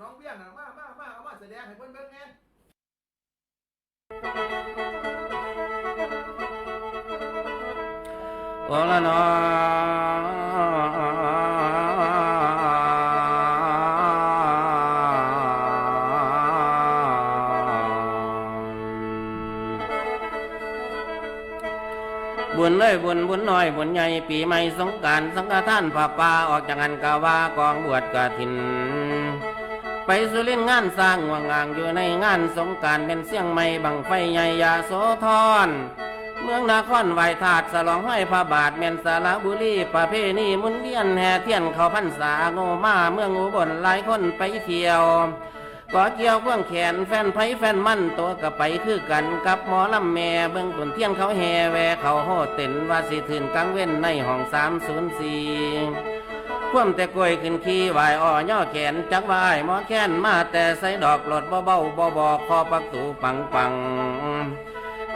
น้องเบี้ยน่ะมามามาเอามาแสดงให้เพิ่นเบิ่งแหน่โอละนอบุญเลยบุญบุญน้อยบุญใหญ่ปีใหม่สงกรารสังฆทานผ้าป่าออกจากงานกาวากองบวชกฐิน ไปสุรินงานสร้างว่างางอยู่ในงานสงการเป็นเสียงไม่บังไฟใหญ่ยาโสธรเมืองนครไหวถาดสลองห้อยพระบาทเมียนสารบุรีประเพณีมุนเวียนแห่เทียนเขาพันษาโงมาเมืองอุบลหลายคนไปเที่ยวก่อเกี่ยวพ่วงแขนแฟนไผแฟนมั่นตัวกับไปคือกันกับหมอลำแม่เบิ่งตุนเที่ยงเขาแห่แวเขาโหเต็นว่าสิถืนกลางเว้นในห้องสามศูนย์สี่ คว่ำแต่กล้วยขึ้นขี้ไหวอ่อย่อแขนจักวายหมอแค้นมาแต่ใส่ดอกหลดเบาเบาบ่บอคอปักตูปังปัง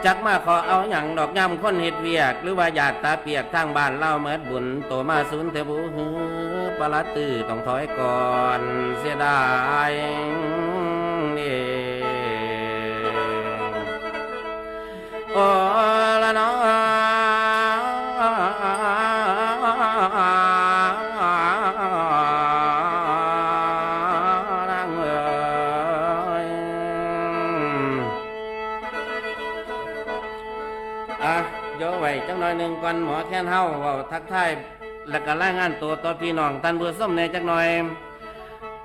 จักมาขอเอาอย่างดอกย่ำคนเฮ็ดเวียก หรือว่าหยาดตาเปียกทางบ้านเล่าเมิดบุญโตมาศูนย์เทบุหือปลาตื้อต้องถอยก่อนเสียดายนี่โอ้ละน้อ หนึ่งก่อนหมอแค้นเฮาเว้าทักทายแล้วก็รายงานตัวต่อพี่น้องท่านผู้ชมในจักหน่อย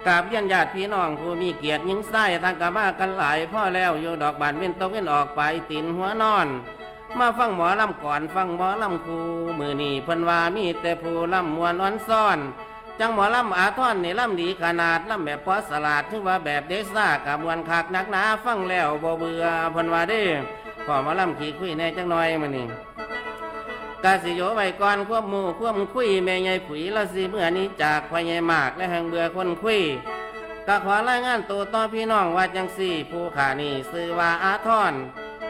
กราบเยี่ยนญาติพี่น้องผู้มีเกียรติยิงไส้ทางกะมากันหลายพ่อแล้วอยู่ดอกบานเว้นตกเว้นออกไปตินหัวนอน มาฟังหมอลำก่อนฟังหมอลำครูมือนี่เพิ่นว่ามีแต่ผู้ลำมวนอ่อนซ่อน จังหมอลำอาทอนนี่ลำดีขนาดลำแบบพอสลาดถึงว่าแบบเดซ่ากับมวนคักนักหนาฟังแล้วบ่เบื่อเพิ่นว่าเด้พอหมอลำขี่คุยแน่จังหน่อยมือนี้ กาสิโยไว้ก่อนควบหมู่ควบคุยแม่ใหญ่ผุยละสิเมื่อนี้จากพ่อใหญ่มากและแห่งเบื่อคนคุยก็ขอรายงานตัวต่อพี่น้องว่าจังสี่ ผู้ขานี่ซื้อว่าอาทอน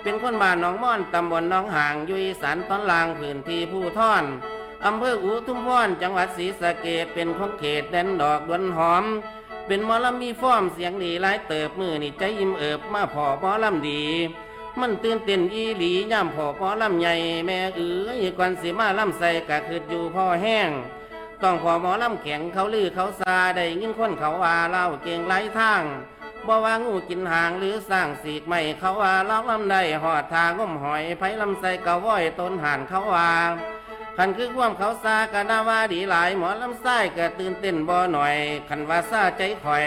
เป็นคนบ้านหนองม่อนตำบลหนองหางยู่อีสานตอนลางพื้นที่ผู้ท่อนอำเภออุทุมพรจังหวัดศรีสะเกษเป็นของเขตแดนดอกดวนหอม เป็นมอลำมีฟ้อมเสียงดีหลายเติบมือนี่ใจอิ่มเอิบมาพอมอลำดี มันตื่นเต้นอีหลีย่ำพอหมอลำใหญ่แม่เอ๋ยก่อนสิมาลำใส่กะคืดอยู่พ่อแห้ง ต้องพอหมอลำแข็งเขาลือเขาซาได้ยินคนเขาว่าเล่าเก่งไรทางบ่ว่างูกินหางหรือสร้างสีกไม่เขาว่าเล่าลำได้หอดทางง้มหอยไผลำใส่กะว้อยต้นห่านเขาว่าขันคือความเขาซากะนาว่าดีหลายหมอลำไส้กะตื่นเต้นบ่หน่อยขันว่าซาใจข่อย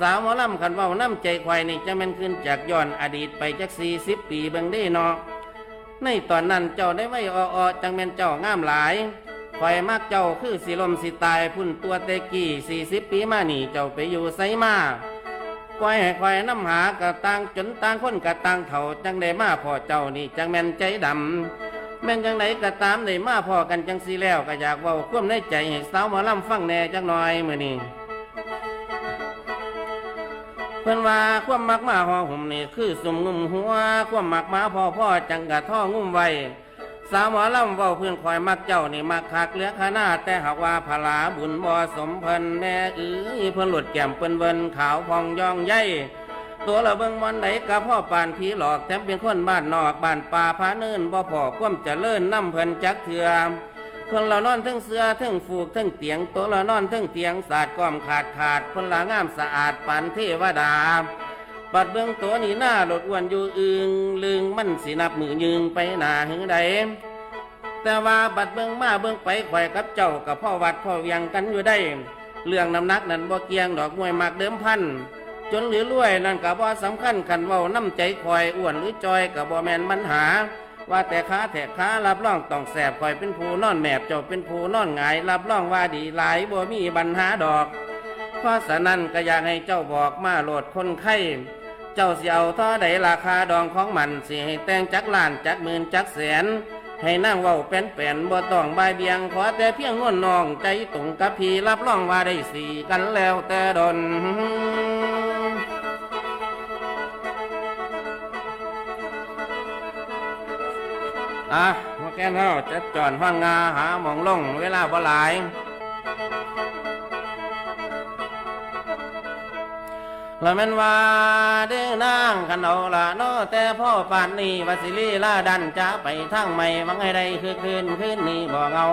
สาวหมอลำขันเว่าน้ำใจข่อยนี่จะแม่นขึ้นจากย้อนอดีตไปจักสี่สิบปีเบิ่งได้เนาะในตอนนั้นเจ้าได้ไว้ออๆจังแม่นเจ้างามหลายข่อยมักเจ้าคือสิลมสิตายพุ่นตัวเตกี้สี่สิบปีมานี่เจ้าไปอยู่ไสมาปล่อยให้ข่อยน้ำหากระต่างจนตางคนกระต่างเถ่าจังได้มาพอเจ้านี่จังแม่นใจดำแม่นจังไดก็ตามได้มาพอกันจังสีแล้วก็อยากเว้าควมในใจให้สาวหมอลำฟังแน่จักหน่อยมือนี้ เพิ่อนว่าความมักมาห่อหุ่มนี่คือสมงุมหัวความมักมาพ่อพ่อจังกะท่องุ่มไว้สาวหมอลำเว้าเพื่อนคอยมักเจ้านี่มักคักเลือขนาดแต่หากว่าพลาบุญบ่สมเพิ่นแม่เอ้ยเพิ่อนหลุดแก้มเปิ้นเวินขาวพองย่องใหญ่ตัวละเบิ่งมันไหนกะพ่อปานผีหลอกแถมเป็นคนบ้านนอกบ้านป่าพาเนินบ่พอความเจริญนำเพิ่นจักเถื่อ พิ่นละนอนทั้งเสือทั้งฟูกทั้งเตียงตัวละนอนทั้งเตียงสาดก้อมขาดขาดเพิ่นละงามสะอาดปานเทวดาปัดเบื้องตัวนี่หน้าหลดอ้วนอยู่อึงลึงมันสินับมือยืงไปหนาหึงใดแต่ว่าบัดเบื้องมาเบื้องไปข่อยกับเจ้ากับพ่อวัดพ่อเวียงกันอยู่ได้ เรื่องน้ำหนักนั้นบ่เกียงดอกมวยมากเดิมพันจนหรือรวยนั่นก็บ่สำคัญขันเว้าน้ำใจคอยอ้วนหรือจอยก็บ่แมนปัญหา ว่าแต่ขาแถกขารับรองต้องแสบคอยเป็นผู้นอนแมบเจ้าเป็นผู้นอนหงายรับรองว่าดีหลายบ่มีปัญหาดอก เพราะฉะนั้นก็อยากให้เจ้าบอกมาโหลดคนไข้เจ้าเสิเอาท่าใดราคาดองของมันสิให้แต่งจักล้านจักหมื่นจักแสน ให้นั่งเว้าเป็นแปนบ่ต้องบายเบียงขอแต่เพียงนวลนองใจตรงกับพี่รับรองว่าได้สีกันแล้วแต่ดน อะมาแก้นเฮาจัดจอนห้องงาหาหมองลงเวลาบ่หลายละแม่นว่าเด้อนางกันเอาละเนาะแต่พ่อปานนี้วสิลีลาดันจะไปทางใหม่วังให้ได้คือคืนคืนนี้บ่เงา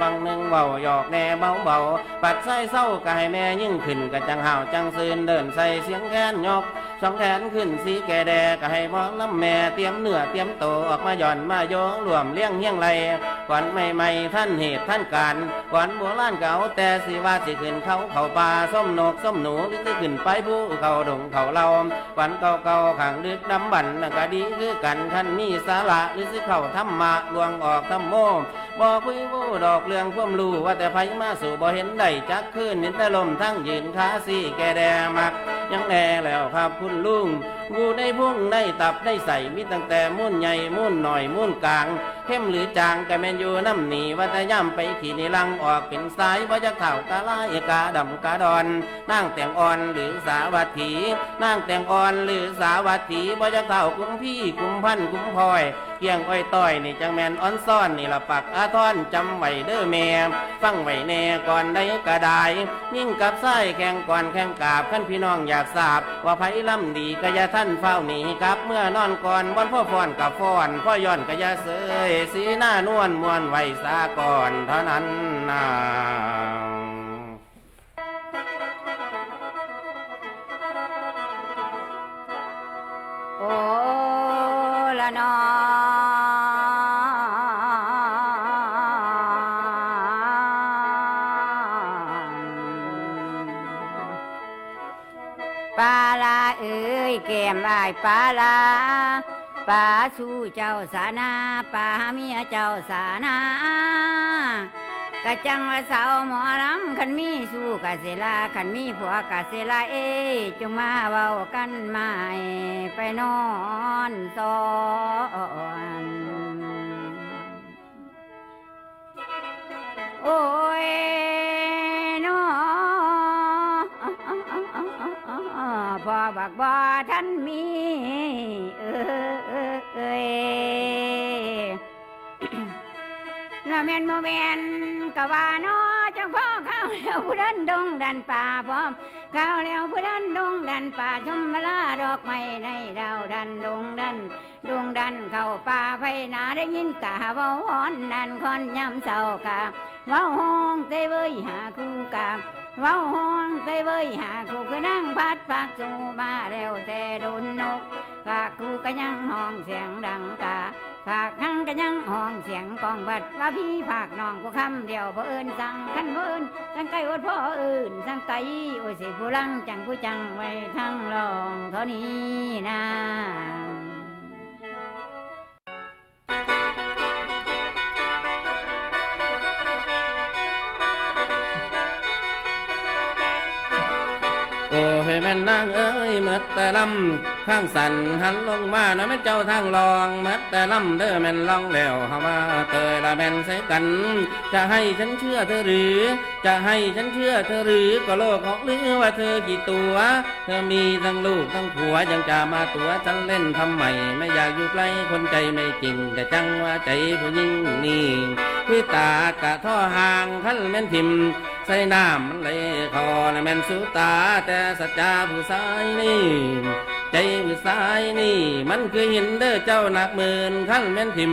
วังหนึ่งเบาหยอกแน่เบาเบาปัดใส่เศร้าก็ให้แม่ยิ่งขึ้นก็จังห่าวจังซืนเดินใส่เสียงแค้นยก สองแขนขึ้นสีแก่แดก็ให้มองน้ำแม่เตรียมเนื้อเตรียมโตออกมาหย่อนมาโยงรวมเลี้ยงเฮียงไรก่อนใหม่ๆท่านเหตุท่านการก่อนโบราณเก่าแต่สิว่าสิขึ้นเขาเขาป่าส้มนกส้มหนูหรือสิขึ้นไปผู้เขาดงเขาเราวันเก่าๆขังดึกดำบันน่ะก็ดีคือกันท่านมีสาระหรือสิเขาธรรมะลวงออกธรรมโมบอกคุยวู้ดอกเรื่องความรู้ว่าแต่ไผมาสู่บ่เห็นได้จักขึ้นเห็นแต่ลมทั้งยืนขาสี่แกแดมักยังแน่แล้วครับคุณลุงงูได้พุ่งได้ตับได้ใส่มีตั้งแต่มุ่นใหญ่มุ่นหน่อยมุ่นกลางเข้มหรือจางก็แมนอยู่น้ำหนีว่าแต่ย่ำไปขี่นิลังออกเป็นสายว่าจะเข่ากะลายกาดำกาดอนนั่งแต่งอ่อนหรือสาวัตถีนั่งแต่งอ่อนหรือสาวัตถีว่าจะเข่ากุ้มพี่กุ้มพันกุ้มพลอยเกียงอ้อยต้อยนี่จังแมนอ้อนซ่อนนี่ละปักอาทอนจำไว้เด้อแม่ฟังไว้แน่ก่อนได้กระไดยิ่งกับไส้แข่งก่อนแข่งกาบขั้นพี่น้องอยากทราบ ว่าไผล่ำดีก็อย่าท่านเฝ้าหนีกับเมื่อนอนก่อนวันพ่อฟอนกับฟอนพ่อย่อนก็อย่าเสยสีหน้านวลมวนไว้สาก่อนเท่านั้นนะโอ้ละนอ เอ้ยแก้มอายปลาลาปลาสู้เจ้าสานาปลาเมียเจ้าสานากะจังว่าสาวหมอลำคันมีสู้กะเสลาคันมีผัวกะเสลาเอ้ยจงมาเว้ากันใหม่ไปนอนสอนโอ้ย พอบักบ่ท่านมี เออเออเอ้ยละแมนโมแมนกะว่าน้อจังพ่อเข้าแล้วผู้ดันดงดันป่าพร้อมข้าแล้วผู้ดันดงดันป่าชมมาลาดอกไม้ในดาวดันดงดันดงดันเข้าป่าไปนาได้ยินกะเว้าฮ้อนดันคอนยำเศร้ากะเว้าห้องเตเว้ยหาคู่กะ เว้าห้องเตเว้ยหาคู่คือนั่งพัดพักสู่มาแล้วแต่โดนนกฝากคู่ก็ยังห้องเสียงดังกะฝากหังกันยังห้องเสียงกองบัดว่าพี่ฝากน้องผู้คำเดียวบ่เอินสั่งขันเอินสั่งไก่อดพ่อเอินสั่งไก่โอ้สิผู้ลังจังผู้จังไว้ทั้งรองเท่านี้นะ ให้แม่นนางเอ้ยเมื่อแต่ลำข้างสันหันลงมานะแม่เจ้าทางรองเมื่อแต่ลำเด้อแม่นลองแล้วเฮามาเตยละแม่นใส่กัน จะให้ฉันเชื่อเธอหรือ จะให้ฉันเชื่อเธอหรือก็โลกของหรือว่าเธอกี่ตัว เธอมีทั้งลูกทั้งผัวยังจะมาตัวฉันเล่นทำไมไม่อยากอยู่ใกล้คนใจไม่จริง แต่จังว่าใจผู้หญิงนี่คือตากะท่อห่างขันแม่นทิม ใส่น้ำมันไหลคอและแม่นสุตา แต่สัจจาผู้ชายนี่ ใจผู้ชายนี่ มันคือหินเด้อเจ้าหนักหมื่นขั้นแม่นทิม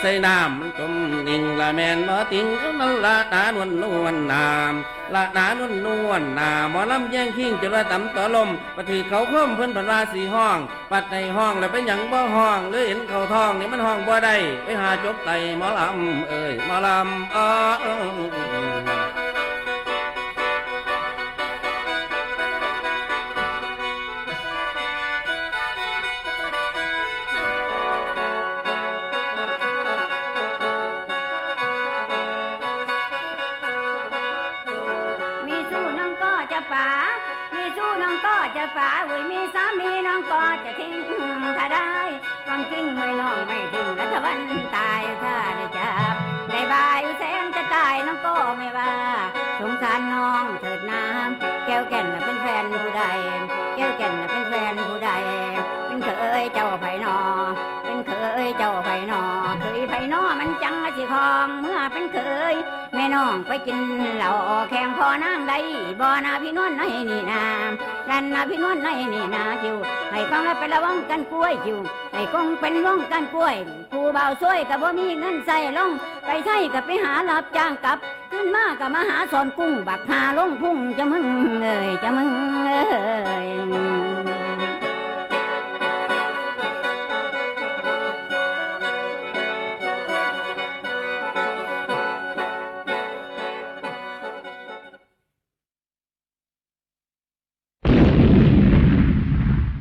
ใส่น้ำมันจมดิ่งละแม่นบ่ติงนั่นละตานวลนวลนามละนานวลนวลนาหมอลำแย่งขิงจนละต่ำต่อลมปถือเขาเพิ่มเพิ่นพันราสีห้อง ปัดในห้องแล้วเป็นหยังบ่ห้องหรือเห็นเขาท้องนี่มันห้องบ่ได้ไปหาจบไตหมอลำเอ้ยหมอลำอ้อ ความจริงไม่ จังสิคองเมื่อเป็นเคย แม่น้องไปกินเหล้าแข่งพอนางใดบ่นาพี่นวลน้อยนี่นาดันนาพี่นวลน้อยนี่นาจิวให้ฟังแล้วไประวังกันกล้วยจิวให้คงเป็นวงกันกล้วยผู้เบาซวยกับบ่มีเงินใส่ลงไปใช้กับไปหารับจ้างกลับขึ้นมากับมาหาสอนกุ้งบักหาลงพุ่งจะมึงเอ้ยจะมึงเอ้